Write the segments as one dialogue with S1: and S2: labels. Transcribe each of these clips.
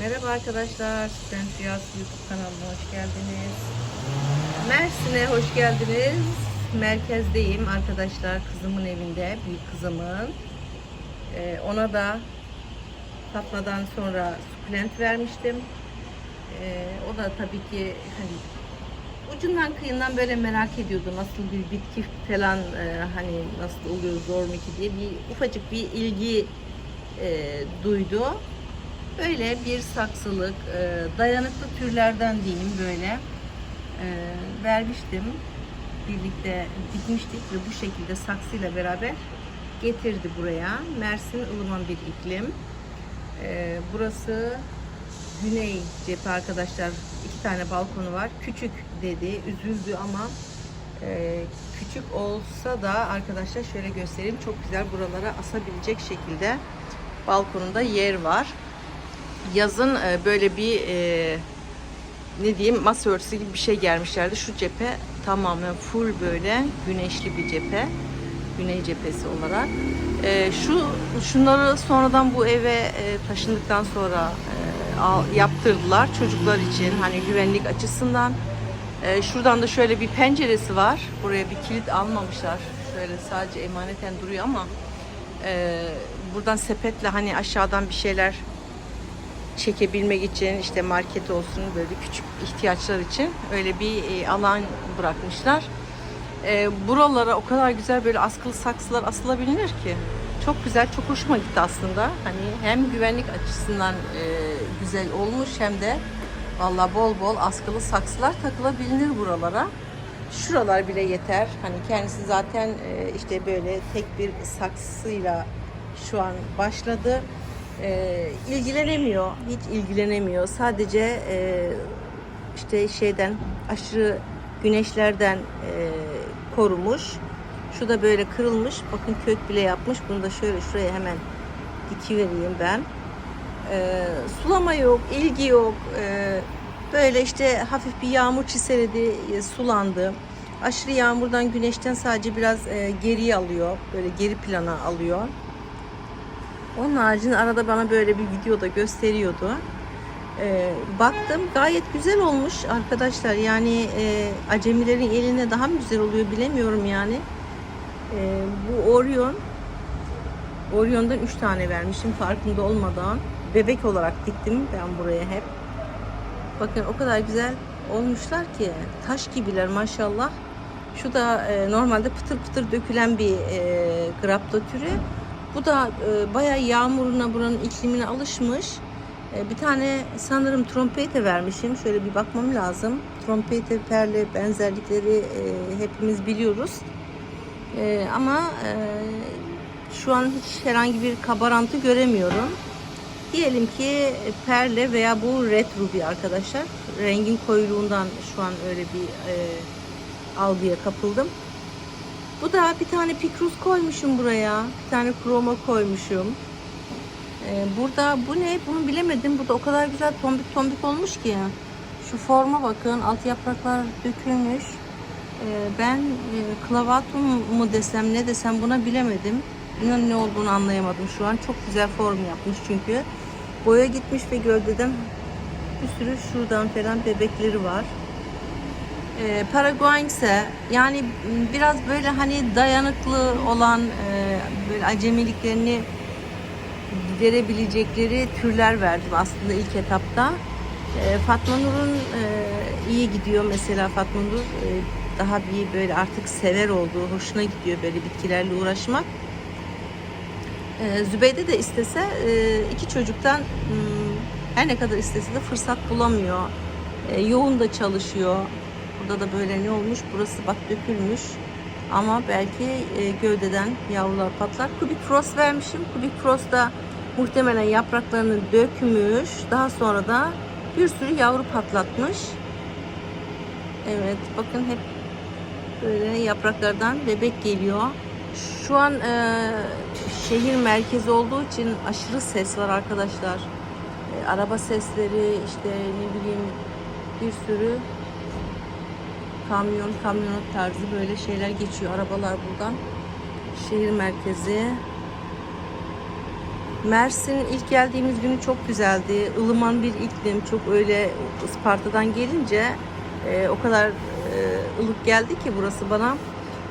S1: Merhaba arkadaşlar, Süten Rüyası YouTube kanalıma hoş geldiniz. Mersin'e hoş geldiniz. Merkezdeyim arkadaşlar, kızımın evinde, büyük kızımın. Ee, ona da Fatma'dan sonra sukulent vermiştim. Ee, o da tabii ki hani ucundan kıyından böyle merak ediyordu nasıl bir bitki falan e, hani nasıl oluyor zor mu ki diye bir ufacık bir ilgi e, duydu. Böyle bir saksılık, e, dayanıklı türlerden diyeyim böyle e, vermiştim. Birlikte dikmiştik ve bu şekilde saksıyla beraber getirdi buraya. Mersin ılıman bir iklim. E, burası güney cephe arkadaşlar. iki tane balkonu var. Küçük dedi, üzüldü ama e, küçük olsa da arkadaşlar şöyle göstereyim. Çok güzel buralara asabilecek şekilde balkonunda yer var yazın e, böyle bir e, ne diyeyim masa örtüsü gibi bir şey gelmişlerdi. Şu cephe tamamen full böyle güneşli bir cephe. Güney cephesi olarak. E, şu şunları sonradan bu eve taşındıktan sonra yaptırdılar çocuklar için hani güvenlik açısından. Şuradan da şöyle bir penceresi var. Buraya bir kilit almamışlar. Şöyle sadece emaneten duruyor ama buradan sepetle hani aşağıdan bir şeyler çekebilmek için işte market olsun böyle küçük ihtiyaçlar için öyle bir e, alan bırakmışlar. E, buralara o kadar güzel böyle askılı saksılar asılabilir ki. Çok güzel, çok hoşuma gitti aslında. Hani hem güvenlik açısından e, güzel olmuş hem de valla bol bol askılı saksılar takılabilir buralara. Şuralar bile yeter. Hani kendisi zaten e, işte böyle tek bir saksıyla şu an başladı e, ilgilenemiyor. Hiç ilgilenemiyor. Sadece e, işte şeyden aşırı güneşlerden e, korumuş. Şu da böyle kırılmış. Bakın kök bile yapmış. Bunu da şöyle şuraya hemen dikivereyim ben. E, sulama yok, ilgi yok. E, böyle işte hafif bir yağmur çiseledi, e, sulandı. Aşırı yağmurdan, güneşten sadece biraz e, geriye alıyor. Böyle geri plana alıyor. Onun haricinde arada bana böyle bir videoda gösteriyordu. Ee, baktım gayet güzel olmuş arkadaşlar. Yani e, acemilerin eline daha mı güzel oluyor bilemiyorum yani. Ee, bu Orion Orion'dan 3 tane vermişim farkında olmadan. Bebek olarak diktim ben buraya hep. Bakın o kadar güzel olmuşlar ki taş gibiler maşallah. Şu da e, normalde pıtır pıtır dökülen bir e, grapto türü. Bu da e, bayağı yağmuruna buranın iklimine alışmış. E, bir tane sanırım trompete vermişim. Şöyle bir bakmam lazım. Trompete perle benzerlikleri e, hepimiz biliyoruz. E, ama e, şu an hiç herhangi bir kabarantı göremiyorum. Diyelim ki perle veya bu red ruby arkadaşlar. Rengin koyuluğundan şu an öyle bir e, algıya kapıldım. Bu da bir tane pikruz koymuşum buraya. Bir tane kroma koymuşum. Ee, burada bu ne? Bunu bilemedim. Bu da o kadar güzel tombik tombik olmuş ki. Şu forma bakın. Alt yapraklar dökülmüş. Ee, ben e, klavatum mu desem ne desem buna bilemedim. İnan ne olduğunu anlayamadım şu an. Çok güzel form yapmış çünkü. Boya gitmiş ve gövdeden bir sürü şuradan falan bebekleri var e, Paraguay ise yani biraz böyle hani dayanıklı olan e, böyle acemiliklerini giderebilecekleri türler verdim aslında ilk etapta. E, Fatma Nur'un e, iyi gidiyor mesela Fatma Nur e, daha bir böyle artık sever olduğu, hoşuna gidiyor böyle bitkilerle uğraşmak. Zübeyde de istese e, iki çocuktan hmm, her ne kadar istese de fırsat bulamıyor. Yoğun da çalışıyor. Burada da böyle ne olmuş? Burası bak dökülmüş. Ama belki e, gövdeden yavrular patlar. Kubik frost vermişim. Kubik frost da muhtemelen yapraklarını dökmüş. Daha sonra da bir sürü yavru patlatmış. Evet bakın hep böyle yapraklardan bebek geliyor. Şu an e, şehir merkezi olduğu için aşırı ses var arkadaşlar. E, araba sesleri işte ne bileyim bir sürü kamyon, kamyonet tarzı böyle şeyler geçiyor. Arabalar buradan. Şehir merkezi. Mersin ilk geldiğimiz günü çok güzeldi. ılıman bir iklim. Çok öyle Isparta'dan gelince e, o kadar e, ılık geldi ki burası bana.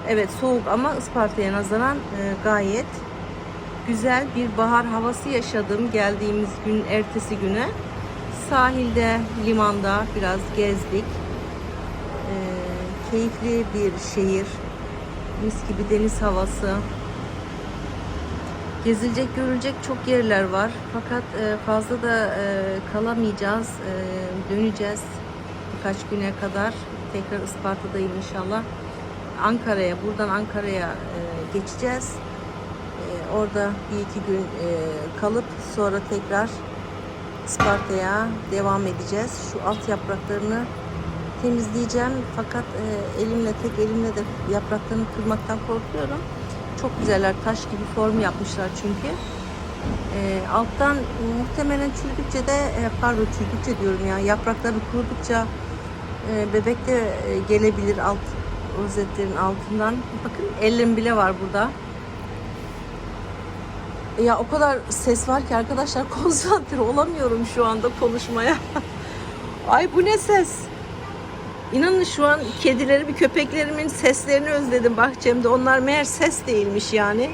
S1: Evet soğuk ama Isparta'ya nazaran e, gayet güzel bir bahar havası yaşadım geldiğimiz gün ertesi güne. Sahilde, limanda biraz gezdik. E, keyifli bir şehir. Mis gibi deniz havası. Gezilecek, görülecek çok yerler var. Fakat e, fazla da e, kalamayacağız. E, döneceğiz birkaç güne kadar. Tekrar Isparta'dayım inşallah. Ankara'ya, buradan Ankara'ya geçeceğiz. Orada bir iki gün kalıp sonra tekrar Isparta'ya devam edeceğiz. Şu alt yapraklarını temizleyeceğim. Fakat e, elimle tek elimle de yapraklarını kırmaktan korkuyorum. Çok güzeller. Taş gibi form yapmışlar çünkü. E, alttan muhtemelen çürüdükçe de e, pardon çürüdükçe diyorum ya yaprakları kurudukça e, bebek de e, gelebilir alt rozetlerin altından. Bakın ellim bile var burada. Ya o kadar ses var ki arkadaşlar konsantre olamıyorum şu anda konuşmaya. Ay bu ne ses? İnanın şu an kedilerimi, köpeklerimin seslerini özledim bahçemde. Onlar meğer ses değilmiş yani.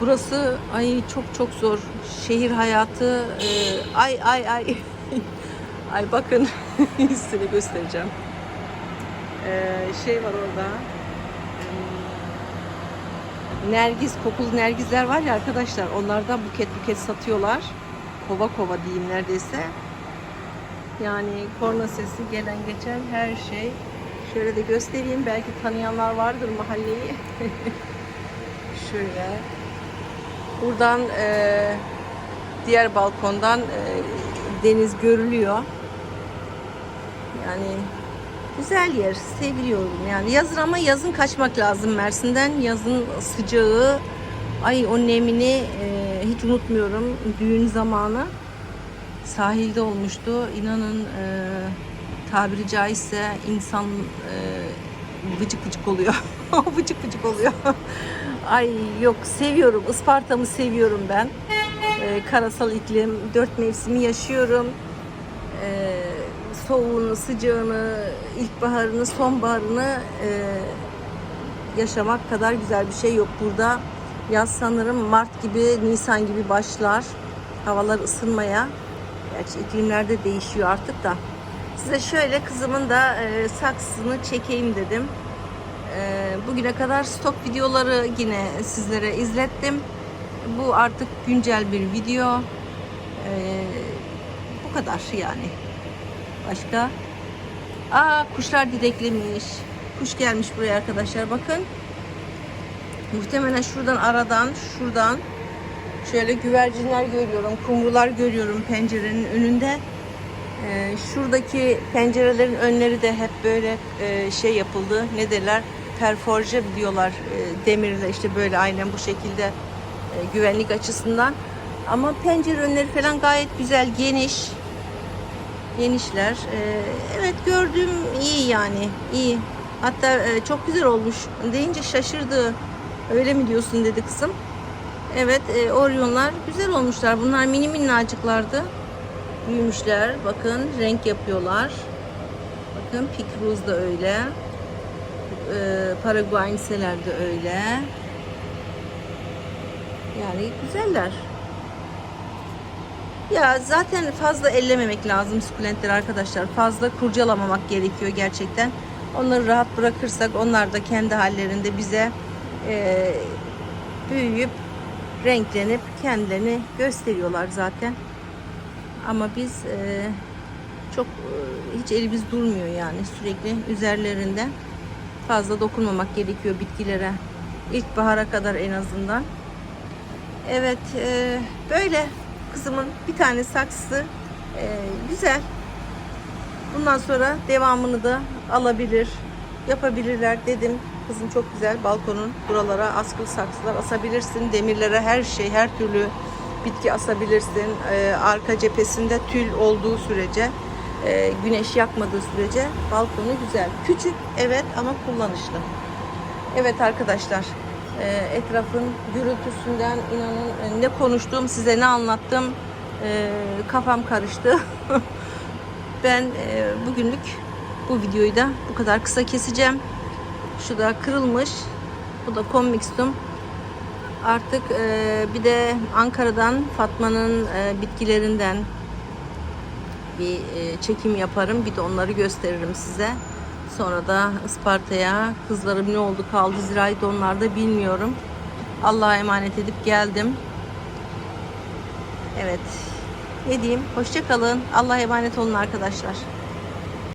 S1: Burası ay çok çok zor. Şehir hayatı e, ay ay ay. ay bakın size göstereceğim. E, şey var orada. Hmm, Nergis, kokulu nergizler var ya arkadaşlar. Onlardan buket buket satıyorlar. Kova kova diyeyim neredeyse. Yani korna sesi gelen geçen her şey. Şöyle de göstereyim. Belki tanıyanlar vardır mahalleyi. Şöyle. Buradan e, diğer balkondan e, deniz görülüyor. Yani güzel yer. Seviliyorum yani. Yazın ama yazın kaçmak lazım Mersin'den. Yazın sıcağı, ay o nemini e, hiç unutmuyorum. Düğün zamanı sahilde olmuştu. İnanın e, tabiri caizse insan e, vıcık vıcık oluyor. vıcık vıcık oluyor. Ay yok seviyorum. Isparta'mı seviyorum ben. E, karasal iklim. Dört mevsimi yaşıyorum. E, soğuğunu, sıcağını, ilkbaharını, sonbaharını e, yaşamak kadar güzel bir şey yok burada. Yaz sanırım Mart gibi, Nisan gibi başlar. Havalar ısınmaya. Gerçi iklimlerde değişiyor artık da. Size şöyle kızımın da e, saksısını çekeyim dedim. E, bugüne kadar stok videoları yine sizlere izlettim. Bu artık güncel bir video. E, bu kadar yani. Başka? Aa kuşlar dideklemiş. Kuş gelmiş buraya arkadaşlar bakın. Muhtemelen şuradan aradan, şuradan Şöyle güvercinler görüyorum, kumrular görüyorum pencerenin önünde. Ee, şuradaki pencerelerin önleri de hep böyle e, şey yapıldı. Ne derler? Perforje diyorlar e, demirle işte böyle aynen bu şekilde e, güvenlik açısından. Ama pencere önleri falan gayet güzel, geniş. Genişler. Ee, evet gördüğüm iyi yani, iyi. Hatta e, çok güzel olmuş deyince şaşırdı. Öyle mi diyorsun dedi kızım. Evet e, Orion'lar güzel olmuşlar. Bunlar mini minnacıklardı. Büyümüşler. Bakın renk yapıyorlar. Bakın Picruz da öyle. E, Paraguayenseler de öyle. Yani güzeller. Ya zaten fazla ellememek lazım sukulentleri arkadaşlar. Fazla kurcalamamak gerekiyor gerçekten. Onları rahat bırakırsak onlar da kendi hallerinde bize e, büyüyüp renklenip kendilerini gösteriyorlar zaten. Ama biz e, çok e, hiç elimiz durmuyor yani sürekli üzerlerinde fazla dokunmamak gerekiyor bitkilere. İlkbahara kadar en azından. Evet e, böyle kızımın bir tane saksısı e, güzel. Bundan sonra devamını da alabilir, yapabilirler dedim. Kızım çok güzel balkonun buralara askılı saksılar asabilirsin. Demirlere her şey, her türlü bitki asabilirsin. Ee, arka cephesinde tül olduğu sürece, e, güneş yakmadığı sürece balkonu güzel. Küçük evet ama kullanışlı. Evet arkadaşlar e, etrafın gürültüsünden inanın e, ne konuştuğum size ne anlattım e, kafam karıştı. ben e, bugünlük bu videoyu da bu kadar kısa keseceğim. Şu da kırılmış. Bu da konmixtum. Artık e, bir de Ankara'dan Fatma'nın e, bitkilerinden bir e, çekim yaparım. Bir de onları gösteririm size. Sonra da Isparta'ya kızlarım ne oldu kaldı zirayet onlarda bilmiyorum. Allah'a emanet edip geldim. Evet. Ne diyeyim? Hoşça kalın. Allah'a emanet olun arkadaşlar.